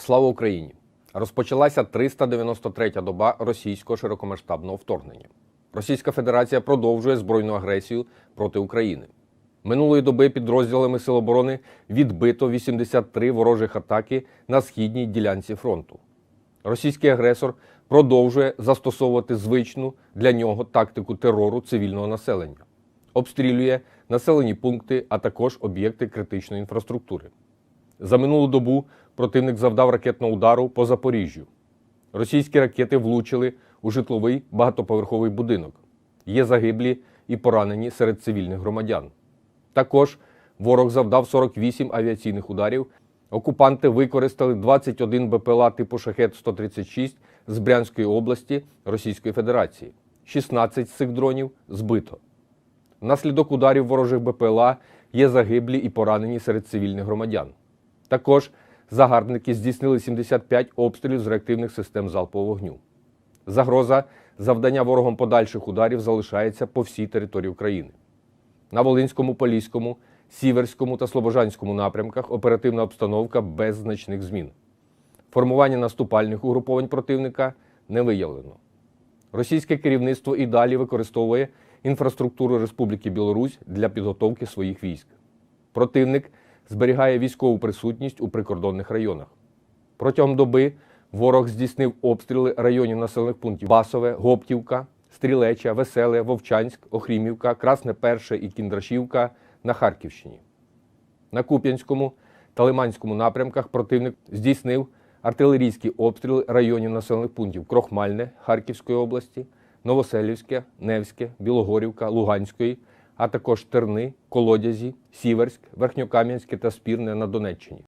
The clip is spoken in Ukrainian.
Слава Україні! Розпочалася 393-я доба російського широкомасштабного вторгнення. Російська Федерація продовжує збройну агресію проти України. Минулої доби підрозділами Сил оборони відбито 83 ворожих атаки на східній ділянці фронту. Російський агресор продовжує застосовувати звичну для нього тактику терору цивільного населення, обстрілює населені пункти, а також об'єкти критичної інфраструктури. За минулу добу противник завдав ракетного удару по Запоріжжю. Російські ракети влучили у житловий багатоповерховий будинок. Є загиблі і поранені серед цивільних громадян. Також ворог завдав 48 авіаційних ударів. Окупанти використали 21 БПЛА типу Шахет-136 з Брянської області Російської Федерації. 16 з цих дронів збито. Внаслідок ударів ворожих БПЛА є загиблі і поранені серед цивільних громадян. Також загарбники здійснили 75 обстрілів з реактивних систем залпового вогню. Загроза завдання ворогом подальших ударів залишається по всій території України. На Волинському, Поліському, Сіверському та Слобожанському напрямках оперативна обстановка без значних змін. Формування наступальних угруповань противника не виявлено. Російське керівництво і далі використовує інфраструктуру Республіки Білорусь для підготовки своїх військ. Противник зберігає військову присутність у прикордонних районах. Протягом доби ворог здійснив обстріли районів населених пунктів Басове, Гоптівка, Стрілеча, Веселе, Вовчанськ, Охрімівка, Красне Перше і Кіндрашівка на Харківщині. На Куп'янському та Лиманському напрямках противник здійснив артилерійські обстріли районів населених пунктів Крохмальне Харківської області, Новоселівське, Невське, Білогорівка, Луганської, а також Терни, Колодязі, Сіверськ, Верхньокам'янське та Спірне на Донеччині.